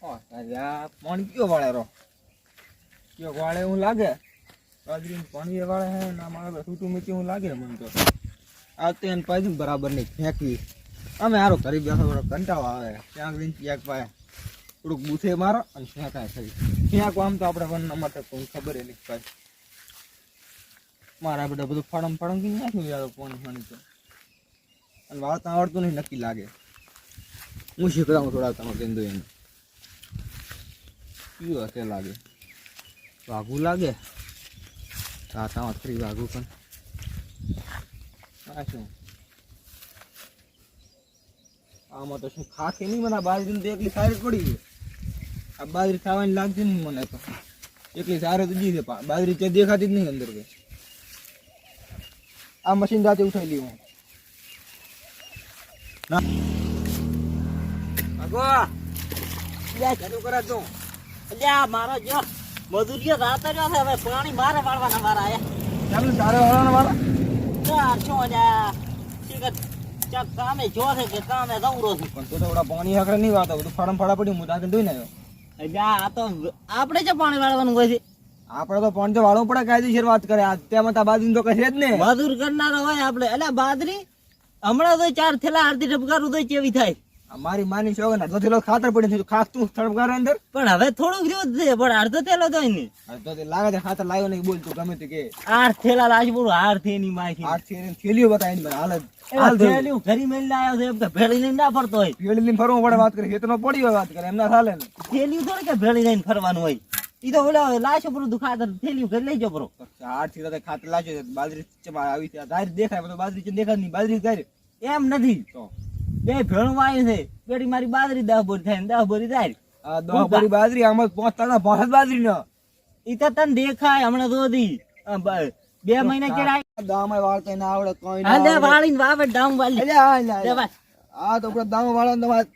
પાણી કયો વાળે રો કયો વાળે હું લાગે? પાણી વાળે ના મારે છૂટું મૂકી હું લાગે મને તો. આ તો એને પાછું બરાબર નહીં ફેંકવી. અમે હારો કરી થોડો કંટાળો આવે. ક્યાંક લઈને ક્યાંક પાય. થોડુંક બૂથે મારો અને ફેંકાય ખરી ફેંકવા આમ તો આપણે વન માટે કોઈ ખબર એ નહીં પાય. મારા બધા બધું ફળમ ફળમ કી નાખ્યું યાર પાણી પાણી તો. અને વાળતા આવડતું નહીં, નક્કી લાગે. હું શીખડાવું થોડા તમે કેન્દ્ર એને. કયું હશે લાગે? વાઘું લાગે? તાતા થ્રી વાઘું પણ. આ શું? આમાં તો શું ખાખે નહીં મને? આ બાજરી તો એકલી સારી પડી ગઈ આ બાજરી ખાવાની લાગતી નહીં મને તો. એકલી સારી તો જી છે પા- બાજરી ત્યાં દેખાતી જ નહીં અંદર કઈ. આ મશીન જાતે ઉઠાઈ લી હું. ના. આગો લે ચાલુ કરે તું અલ્યા મારો જો મજૂરીઓ રાતો રહ્યો છે હવે પાણી મારે વાળવાના મારા આયા. ચાલુ તારે વાળાના વાળા ચાર શું અલ્યા ચાક કામે જો છે કે કામે દવરો છું. પણ તો તો પાણી હાકરે નહીં વાળતા બધું ફાડમ ફાડા પડ્યું હું તાકે ધોઈને આવ્યો. અલ્યા આ તો આપણે જ પાણી વાળવાનું હોય છે. આપણે તો પાણી તો વાળવું પડે કાયદેસર વાત કરે. આ તેમાં તા બાજુ તો કશે જ ને મજૂર કરનારો હોય આપણે. એટલે બાદરી હમણાં તો ચાર થેલા આરતી ડબકારું તો કેવી થાય. મારી માની શોગન અડધો થેલો ખાતર પડી થયું ખાસ તું થડપકાર અંદર. પણ હવે થોડુંક રહ્યું છે પણ અડધો થેલો તો એની. અડધો થેલો લાગે છે ખાતર લાવ્યો નહીં બોલ તું ગમે તે કે. આઠ થેલા લાશ બોલું હાર થેની માય આઠથી થેલીઓ બતાવીને મને હાલત. હાલ થેલીઓ ઘરી મેલ આવ્યો છે એમ તો ભેળી લઈને ના ફરતો હોય. ભેળી લઈને ફરવું પડે વાત કરે ખેતરમાં પડી હોય વાત કરે એમના ચાલે ને. થેલીઓ થોડી કે ભેળી લઈને ફરવાનું હોય. ઈ તો ઓલા લાશો પર દુખાતર થેલીઓ ઘર લઈ જો બરો આઠથી ખાતર લાગ્યો બાજરી આવી છે ધારી દેખાય તો બાજરી છે દેખાય નહીં બાજરી ધારી. એમ નથી. તો. બે ભેણું આવ્યું છે. પેટી મારી બાજરી દહ બોરી થાય ને દહ બોરી થાય. દહ ભરી બાજરી આમાં પાંચ તાણા પાંચ બાજરી ન ઈ તો તને દેખાય હમણાં તો આ બ- મહિના કેળા દામાં વાળતો ના આવડે કોઈ હા લે વાળીને વાવે ડામ વાળી. આ લે આ તો પેલો દામો વાળો ને તમારે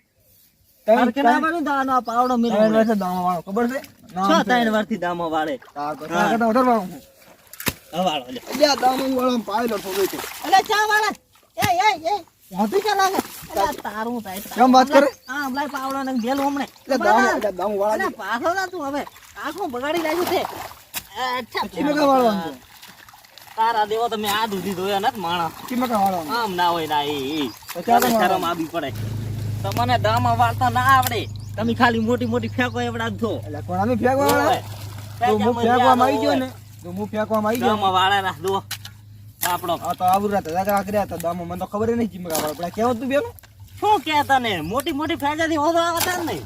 કે ના વાળું તો પાવડો મેલો વર્ષે દામો વાળો ખબર છે? છ દામો વાળે. તો હા. વાળો લે. અલ્યા વાળો પાયલો થોડો છે. અલે ચા વાળા. એ એ એ. મોઢું ચા લાગે? અલે તારું થાય કેમ વાત કરે? હા હમણાં પાવડો ને ગેલું હમણે. એટલે દામો એટલે વાળા પાછો ના તું હવે. આખું બગાડી નાખ્યું છે. અચ્છા ચીમે વાળવાનું તારા દેવો તમે આ દૂધી ધોયા નથી માણસ. કિંમત વાળવાનું. આમ ના હોય ના એ. શરમ આવી પડે. તમને દામાં વાળતા ના આવડે. તમે ખાલી મોટી મોટી ફેંકો એવડા ધો એટલે પણ અમે ફેંકવા વાળા તો હું ફેંકવામાં આવી ગયો ને. તો હું ફેંકવામાં આવી ગયો. વાળા રાખ આપણો. આ તો આવું હતા દાદા કર્યા હતા દામો મને તો ખબર નહીં કિંમત આપણે કેવું તું બેનું? શું કે તને મોટી મોટી ફેંજાથી ઓછો આવતા ને.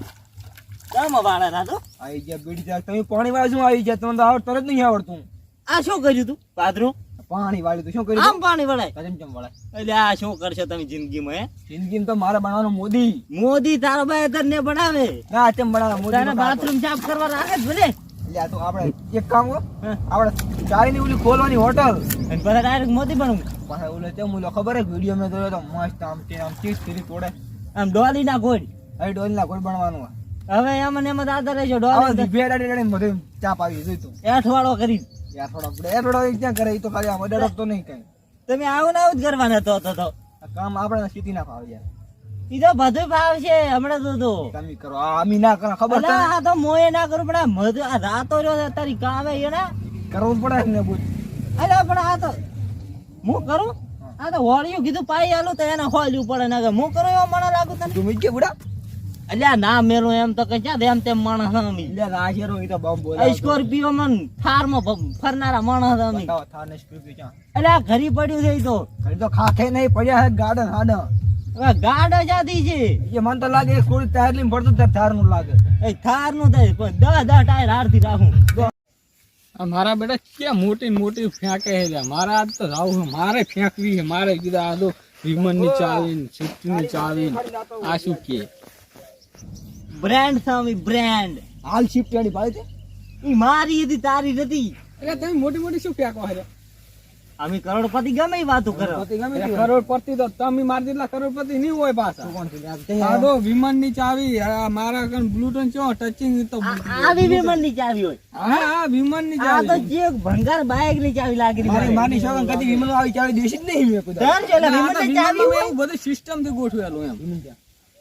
દામો વાળા રાજો ના આવી ગયા બીડી જા તમે પાણી વાળું આવી ગયા. તમને તો આવડ તરત નહીં આવડતું. આ શું કર્યું તું? પાદરું પાણી વાળી તું શું કર્યું આમ પાણી વળાય? કેમ કેમ વળાય? એટલે આ શું કરશો તમે જિંદગીમાં હે? જિંદગીમાં તો મારે બનાવવાનું મોદી. મોદી તારો ભાઈ તને બનાવે. ના તેમ બનાવે? મોદી બાથરૂમ સાફ કરવા રાખે જ ભલે. એટલે આ તો આપણે એક કામ કરો. આપણે ચાયની ઓલી ખોલવાની હોટલ. અને પછી ડાયરેક્ટ મોદી પણ પાછા ઓલે તે મુલો ખબર હે વીડિયો મેં જોયો તો મસ્ત આમ તે આમ ચીસ ફીરી તોડે. આમ ડોલી ના ગોળ. હવે ડોલી ના ગોળ બનવાનું હવે એમ ને એમ જ આદર રહેજો ડોલી દીભે અડાડી અડાડીને બધું ચાપ આવી જોઈ તું. એઠવાડો કરી. થોડો આપણે એ થોડો ક્યાં કરે? એ તો ખાલી આમ અડાડો તો નહીં કઈ તમે આવું ને આવું જ કરવાના તો તો તો. કામ આપણે સ્થિતિ ના ફાવે યાર. ઈ તો બધું ભાવ છે હમણાં તો તો. તમે કરો. આ અમી ના કરો ખબર આ તો મોએ ના કરું પણ આ રાતો રહ્યો તારી કામે એના કરવું પડે ને બોલ અરે પણ આ તો હું કરું? આ તો હોળિયું કીધું પાઈ આલું તો એને હોળ્યું પડે ને હું કરું એવો મને લાગુ તને? તું મીજ બુડા. અલ્યા ના મેલું એમ તો કે ક્યાં એમ તેમ માણસ અમી એટલે આ શેરો એ તો બમ બોલે સ્કોર્પિયો મન થારમાં ફરનારા માણસ અમી થાર ને સ્કોર્પિયો ક્યાં? અલ્યા ઘરી પડ્યું છે તો. ઘરી તો ખાખે નહીં પડ્યા હે ગાર્ડન હાડા. ગાડ જાતી છે. એ મને તો લાગે સ્કૂલ ટાયર લઈને પડતું ત્યારે થારનું લાગે. એ થારનું થાય દસ દસ ટાયર હારથી રાખું. મારા બેટા ક્યાં મોટી મોટી ફેંકે છે મારા મારે આજ તો રાવ મારે ફેંકવી છે. મારે કીધા આ તો વિમનની ચાવી ને ની ચાવી ને આ શું કે? બ્રાન્ડ સામી બ્રાન્ડ હાલ શિફ્ટ વાળી ભાઈ છે એ મારી હતી તારી નથી. એટલે તમે મોટી મોટી શું ફેંકો છે? અમે કરોડપતિ ગમે વાતો કરો. કરોડપતિ તો તમે મારી જેટલા કરોડપતિ નહીં હોય પાછા. છે? તો વિમનની ચાવી મારા કણ બ્લુટન ચો ટચિંગ તો આવી વિમાનની ચાવી હોય. હા હા વિમાનની આ તો જે ભંગાર બાઈકની ચાવી લાગી મારી મને. શોગન કદી વિમાન આવી ચાવી દેશી જ નહીં મેં કુદા છે આ વિમનની ચાવી હોય. એવું બધું સિસ્ટમથી ગોઠવેલું એમ?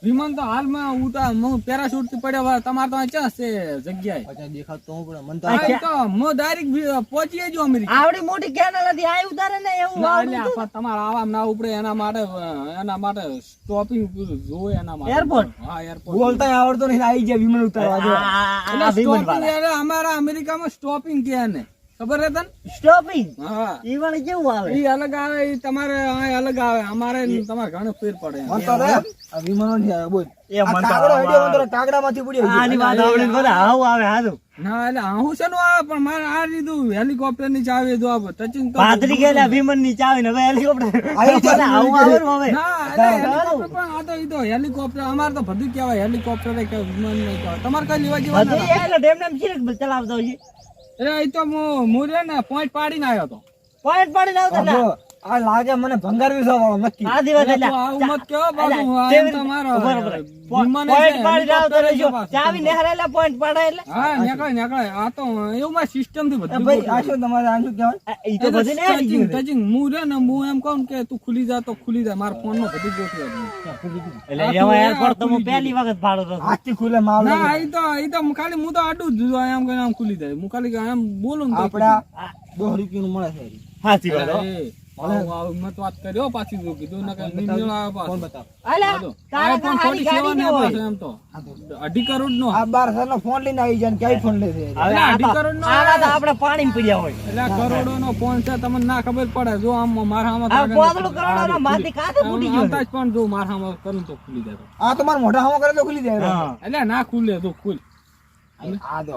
વિમાન તો હાલમાં ઉતા હું પેરાશૂટથી પડ્યો હોય. તમારે તો ક્યાં છે જગ્યાએ? પછી દેખાતો હું પણ મન તો હું ડાયરેક્ટ પહોંચી જો અમેરિકા. આવડી મોટી કેનાલ હતી આ ઉતારે ને એવું ના, આવડું પણ તમારે આવા ના ઉપડે એના માટે એના માટે સ્ટોપિંગ જોવે એના માટે. એરપોર્ટ હા એરપોર્ટ બોલતા આવડતો નહીં આવી ગયા વિમાન ઉતારવા જો. આ- વિમાન વાળા. અમારા અમેરિકામાં સ્ટોપિંગ કે એને. ખબર હે તને? સ્ટોપિંગ હા. ઈ વાળી કેવું આવે? ઈ અલગ આવે ઈ તમારે આ અલગ આવે. અમારે તમારે ઘણો ફેર પડે. મન તો રે. આ વિમાનો નહીં આવે બોલ. એ આ મન તો કાગડો હેડ્યો, તો પડ્યો. આની વાત આવડે ને બધા હાવ આવે હારું ના એટલે આહું શેનું આવે પણ મારે આ લીધું હેલિકોપ્ટરની ચાવી દો આપો ટચિંગ તો પાદરી ગયેલા વિમાનની ચાવી ને હવે હેલિકોપ્ટર આવી છે આવું આવે ને હવે. ના એટલે પણ આ તો ઈ તો હેલિકોપ્ટર અમારે તો બધું કહેવાય હેલિકોપ્ટર કે વિમાન નહીં કહેવાય. તમારે કઈ લેવા જેવા નથી એટલે ડેમ ડેમ ચીરક ચલાવતો હોય ઈ તો હું હું રે ને પોઈન્ટ પાડીને આવ્યો હતો પોઈન્ટ પાડીને આવતો આ લાગે મને ભંગાર વિસા વાળો નક્કી. આ દિવસ એટલે મત બાબુ, આ તો. વિમાન પોઈન્ટ છે, પાડીને આવતો રહેજો ચાવી નેહરેલા પોઈન્ટ પાડે એટલે? હા નેકળે નેકળે. આ તો એવું માં સિસ્ટમથી બધું ભાઈ આ શું તમારે આ શું કહેવાય? ઈ તો બધું ને ટચિંગ ટચિંગ હું રે ને હું એમ કહું કે તું ખુલી જા તો ખુલી જાય મારા ફોનમાં બધું ગોઠવી આપું. એટલે આ એરપોર્ટ તો હું પહેલી વખત ભાડો તો. હાથથી ખુલે માલ ના ઈ તો ઈ તો ખાલી હું તો આડું જ જોયું, એમ કહીને આમ ખુલી જાય. હું ખાલી એમ બોલું ને તો આપડા દોઢ રૂપિયાનું મળે છે. સાચી વાત મત વાત કર્યો પાછી જો કીધું ને કઈ નહીં આવે પાછો. બતાવો? અલ્યા જો, તારા iPhone હારી 47 ગાડી ને ન પાછો એમ તો. અઢી કરોડ નો આ બાર નો ફોન લઈને આવી જાય ને ફોન લે હવે એટલે આ અઢી તો- કરોડ નો આના તો આપણે પાણી પીડ્યા હોય. એટલે કરોડો નો ફોન છે તમને ના ખબર પડે. જો આમ મારા આમાં આ. માથી કાંતો ફૂટી ગયો આવતા પણ જો મારા આમાં કરું તો ખુલી જાય. આ તો મોઢા હામો કરે તો ખુલી જાય. એટલે ના ખુલે તો ખુલ. આ દો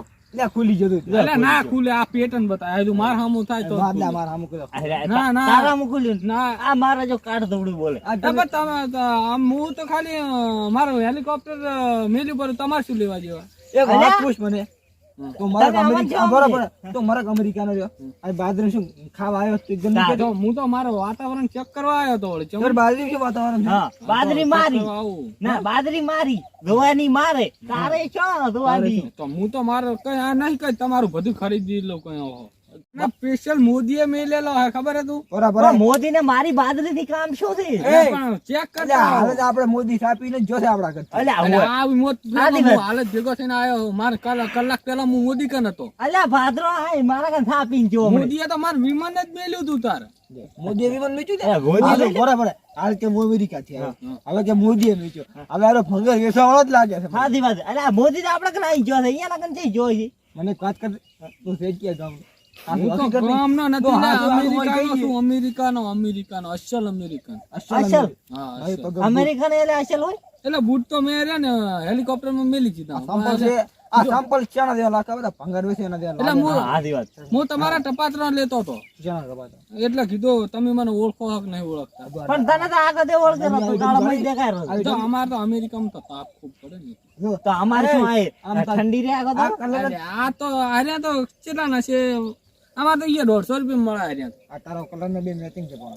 ખુલી જતું ના ખુલે આ પેટર્ન બતાવે. જો મારા સામું થાય તો જ વાદલા ખુલે. મારા હામો કરે અરે, ના, ના. તારા મોકલ્યું ના? આ મારા જો કાઢ દવડું બોલે. તમે આમ હું તો ખાલી મારો હેલિકોપ્ટર મેલ્યું પર તમારે શું લેવા જેવા? એક વાત પૂછ મને. તો મારા અમેરિકા બરાબર. તો મારા અમેરિકાનો જો આ બાજરી શું ખાવા આવ્યો તો એકદમ તો હું તો મારું વાતાવરણ ચેક કરવા આવ્યો તો વળી. બાજરી શું વાતાવરણ હા. બાજરી મારી. ના બાજરી મારી. ધોવાની મારે. તારે શું ધોવાની? તો હું તો મારો કઈ આ નહીં કઈ તમારું બધું ખરીદી લઉં કઈ સ્પેશિયલ મોદીએ મેલેલો હે ખબર હે તું? બરાબર મોદી ને મારી બાજરી થી કામ શું છે? ચેક કરતા હાલ જ આપણે મોદી છાપીને ને જોશે આપડા કરતા. અલ્યા આ મોત આની હાલ જ ભેગો થઈને આવ્યો મારે કલાક કલાક પહેલા હું મોદી કન હતો. અલ્યા ભાદરો આય મારા કાન થાપીને જો મોદીએ તો માર વિમાન જ મેલ્યું તું તાર. મોદીએ વિમાન મેચ્યું છે? મોદી બરાબર હાલ કે હું અમેરિકા થી હવે કે મોદીએ મેચ્યો. હવે આરો ભંગર વેચવા વાળો જ લાગે છે. સાચી વાત. અલ્યા મોદી તો આપડે કન આઈ જો છે. અહીંયા લગન થઈ જોઈ મને વાત કર તું વેચ કે ગામ અમેરિકાનો અમેરિકાનો અસલ અમેરિકન અસલ અમેરિકન. એટલે અસલ હોય? એટલે બૂટ તો મેં ને હેલિકોપ્ટરમાં મેલી દીધા આ સંપલ ચાના દેવા લાગે બધા ભંગાર વેચે એના દેવા એટલે હું સાચી વાત હું તમારા ટપાતરા લેતો હતો. ચાના. એટલે કીધું તમે મને ઓળખો હક નહીં ઓળખતા. પણ તને તો આગળ દે ઓળખેલો તું તાળા મય દેખાય રહ્યો. તો અમારે તો અમેરિકામાં તો તાપ ખૂબ પડે ને. જો, તો અમારે શું આય ઠંડી રે આગળ આ તો આ તો આર્યા તો કેટલા ના છે? અમારે તો અહીંયા દોઢસો રૂપિયા મળે રહ્યા. આ તારો કલર ને બે મેચિંગ છે પણ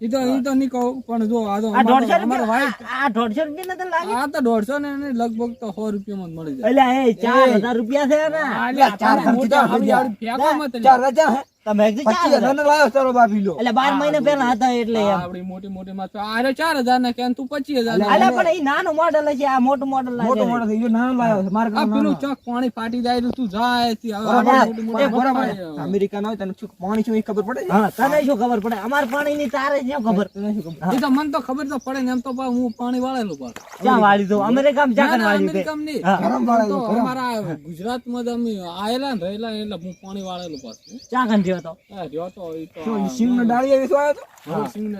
ઈ તો ઈ તો નહીં કહું પણ જો આ તો અમારો white. આ- આ દોઢસો રૂપિયા તો લાગે આ તો 150 ને લગભગ તો 100 રૂપિયા માં મળી જાય એટલે એ 4000 રૂપિયા છે ને આ લે, આ ચાર તારા મોટા ખર્ચી હારી ગયા. હારી ફેંકો મત લે. ચાર હજાર હે? તમે કીધું ચાર પચીસ હજાર. હજારનો લાવ્યો તારો બાપી લો એટલે બાર મહિના પહેલા હતા એટલે આપડી મોટી મોટી માં ચાર હજાર ને કે તું પચીસ હજાર ને. અલ્યા પણ એ નાનું મોડલ છે આ મોટું મોડલ મોટો થઈ ગયો નાનો છે મારે આ પેલું. ચોક પાણી ફાટી જાય તો તું જાય થી હવે બરાબર અમેરિકા ના હોય તને પાણી શું ખબર પડે હા તને શું ખબર પડે? અમાર પાણી ની તારે શું ખબર? તને શું ખબર? એ તો મને તો ખબર તો પડે ને એમ તો હું પાણી વાળેલું પાછું. ક્યાં વાળી દો અમેરિકામાં ના, જાકન વાળી દે? અમેરિકામાં નહીં. હા. ગરમ આમ વાળેલું, તો અમારા ગુજરાતમાં જ અમે આયેલા ને રહેલા એટલે હું પાણી વાળેલું પાછું. જાકન જેવો તો રહ્યો તો ઈ તો શું સિંગનો ડાળીએ વેચવા આવ્યો તો હવે સિંગને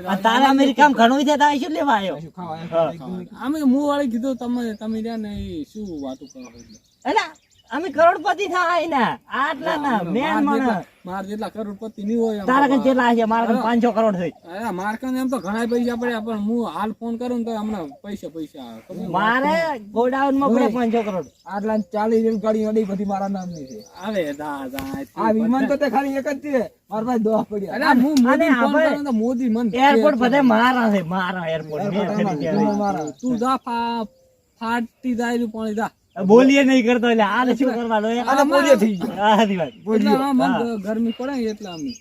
આ ઘણું છે તારે શું લેવા આવ્યો? શું ખાવા આવ્યો? અમે મું વાળી કીધું તમે તમે રહ્યા ને શું વાતો કરો એટલે. અમે કરોડપતિ થાય ને આટલા ના મેન માર માણસ માર જેટલા કરોડપતિ ની હોય તારા તો કન કેટલા છે મારા કન પાંચસો કરોડ થઈ અરે માર કને એમ તો ઘણા પૈસા પડ્યા પણ હું હાલ ફોન કરું ને તો હમણાં પૈસા પૈસા આવે. મારે ગોડાઉનમાં પડે પાંચસો કરોડ. આટલા ને ચાલીસ ગાડી અડી બધી મારા નામની છે. આવે દા દા આ વિમાન તો તે ખાલી એક જ છે. મારા પાસે દોહ પડ્યા. અરે હું મોદી ફોન કરું તો મોદી મન એરપોર્ટ બધે મારા છે મારા એરપોર્ટ તું જા ફા ફાટી જાય પાણી જા. બોલીએ નહીં કરતો એટલે આ શું કરવાનો? અને પોલિયો થઈ ગયો. હા, સાચી વાત. મન ગરમી પડે ને એટલે અમે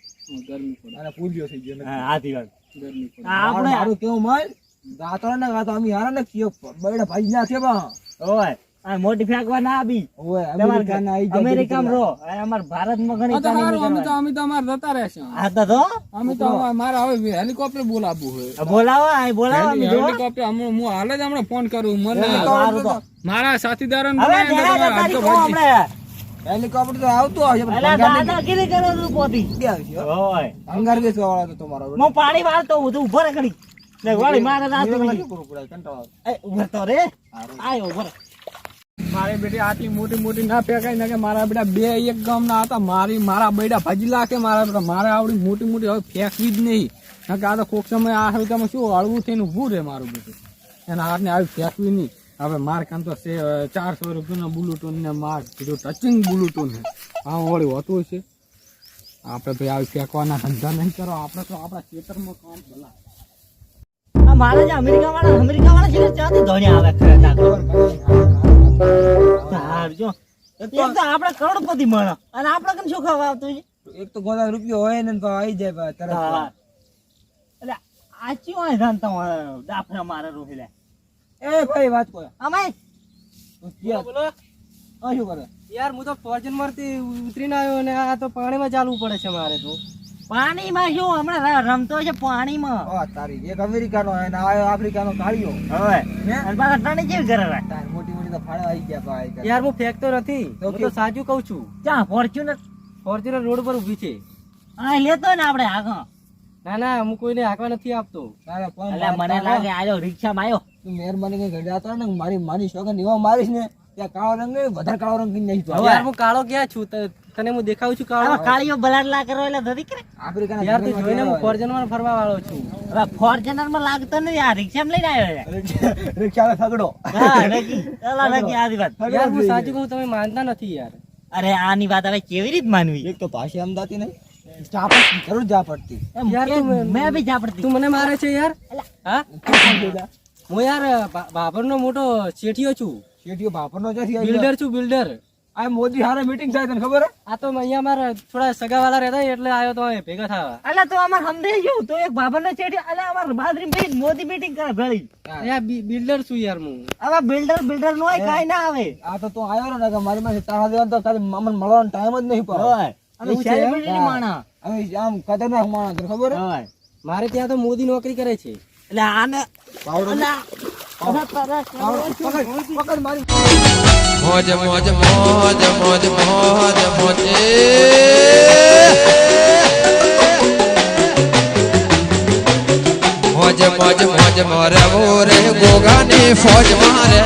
ગરમી પડે. અને પોલિયો થઈ ગયો. હા, હાથી વાત. ગરમી પડે. આપણે મારું કેવું માલ ગાતો ને ગાતો અમે હારા ને કયો બેડા ભાઈ ના છે બા. ઓય. મોટી ફેંકવા ના આવી. ઓય તમારે અમેરિકાના આઈ જાય અમેરિકામાં રહો. અને અમાર ભારતમાં ઘણી તો તાલીમ હારું, અમે તો અમે તો અમારે જતા રહેશે. આ તો અમે તો અમારે- મારે હવે હેલિકોપ્ટર બોલાવવું હોય. બોલાવો આ બોલાવો હેલિકોપ્ટર હું હાલ જ હમણાં ફોન કરું. મને મારા સાથીદારો હવે ઘણા જતા રહી કહો હમણાં. હેલિકોપ્ટર તો આવતું આવશે પણ. દાદાગીરી કરો તું પોતી. વાળા તો તમારો હું વાળતો હું તું ઊભો રે ઘડી. ને વાળી મારે રાત કંટાળો એ ઊભો તો રે. આયો ઊભો રે. મારે બેટી આટલી મોટી મોટી ના ફેંકાય ને કે મારા બેટા બે એક ગામ ના હતા, મારી મારા બેટા ભાજી લાખે મારા બેટા. મારે આવડી મોટી મોટી હવે ફેંકવી જ નહીં. કે આ તો કોક સમય આ હવે તમે શું હળવું થઈને ઊભું રહે મારું બેટું. એના હાથને આવી ફેંકવી નહીં. હવે માર કામ તો ચારસો ચારસો રૂપિયાના બુલુટૂન ને માર કીધું, ટચિંગ બુલુટૂન આ વળી હોતું છે. આપણે ભાઈ આવી ફેંકવાના ધંધા નહીં કરો. આપણે તો આપણા ખેતરમાં કામ ભલા. મારે અમેરિકા વાળા અમેરિકા વાળા છે ત્યાંથી ધોની આવે? એક તો આપણે કરોડપતિ મળે અને આપણે કેમ શું ખાવા આવતું છે? એક તો ગોદા રૂપિયો હોય ને તો આવી જાય બા તરત એટલે આ હોય જાણતા હોય ડાફરા મારે રોહિલા. એ ભાઈ વાત કોઈ. અમાય આ શું કરે? યાર હું તો ફોર્ચ્યુનરથી ઉતરીને આવ્યો ને આ તો પાણીમાં ચાલવું પડે છે મારે તો. પાણીમાં શું? હમણાં રમતો છે પાણીમાં. ઓ તારી એક અમેરિકાનો આફ્રિકા આફ્રિકાનો કાળિયો હવે. હે? અને પાછા ટણી કેવી કરે રે? તાર મોટી મોટી તો ફાળા આવી ગયા ભાઈ યાર હું ફેંકતો નથી. તો હું તો સાચું કઉ છું. ક્યાં? ફોર્ચ્યુનર? ફોર્ચ્યુનર રોડ પર ઊભી છે. આ લેતો ને આપણે આગળ. ના ના હું કોઈને હાંકવા નથી આપતો. મને લાગે આયો રિક્ષામાં આયો. તું મહેરબાની કઈ જતો ને મારી મારી શોખન એવા મારીશ ને ત્યાં કાળો રંગ નહીં, વધારે કાળો રંગ નહીં નાખીશ હું કાળો ક્યાં છું? તને હું દેખાઉં છું કાળો. કાળીઓ બલાડલા કરો એટલે ધરી કરે આફ્રિકાના યાર તું જોઈને હું ફોર્જનરમાં ફરવા વાળો છું. હવે ફોર્જનરમાં લાગતો નથી. આ રિક્ષામાં લઈને આવ્યો છે. હોય. રિક્ષામાં ફગડો હા નક્કી આની વાત. યાર હું સાચું કહું તમે માનતા નથી યાર. અરે આની વાત હવે કેવી રીત માનવી? એક તો ભાષા અમદાતી નહીં જરૂર ચા યાર તું- મેં બી જાપડતી તું મને મારે છે યાર? હા? હું યાર બાપરનો મોટો શેઠિયો છું. શેઠિયો બાપરનો ક્યાંથી બિલ્ડર છું બિલ્ડર. આ મોદી હારે મીટિંગ થાય તને ખબર આ તો અહીંયા મારા થોડા સગાવાલા રહેતા એટલે આવ્યો તો અહીં ભેગા થવા. અલા તો અમાર સમજાઈ ગયું. તો એક બાબર ને ચેડી અલા અમાર બાદરી ભાઈ મોદી મીટિંગ કરે ભેળી યાર બિલ્ડર છું યાર હું. હવે બિલ્ડર બિલ્ડર નો કાઈ ના આવે. આ તો તું આવ્યો ને કે મારી પાસે તારા દેવાનો તો ખાલી અમને મળવાનો ટાઈમ જ નહીં પડે. હોય. અમે એવું છે? એમ? સેલિબ્રિટી માણા અમે આમ ખતરનાક તને ખબર હે? મારે ત્યાં તો મોદી નોકરી કરે છે. એટલે આને તારા પકડ મારી. મોજ મોજ મોજ મોજ મોજ મોજ. મોજ મોજ મોજ મોરે મોરે ગોગાની ફોજ મારે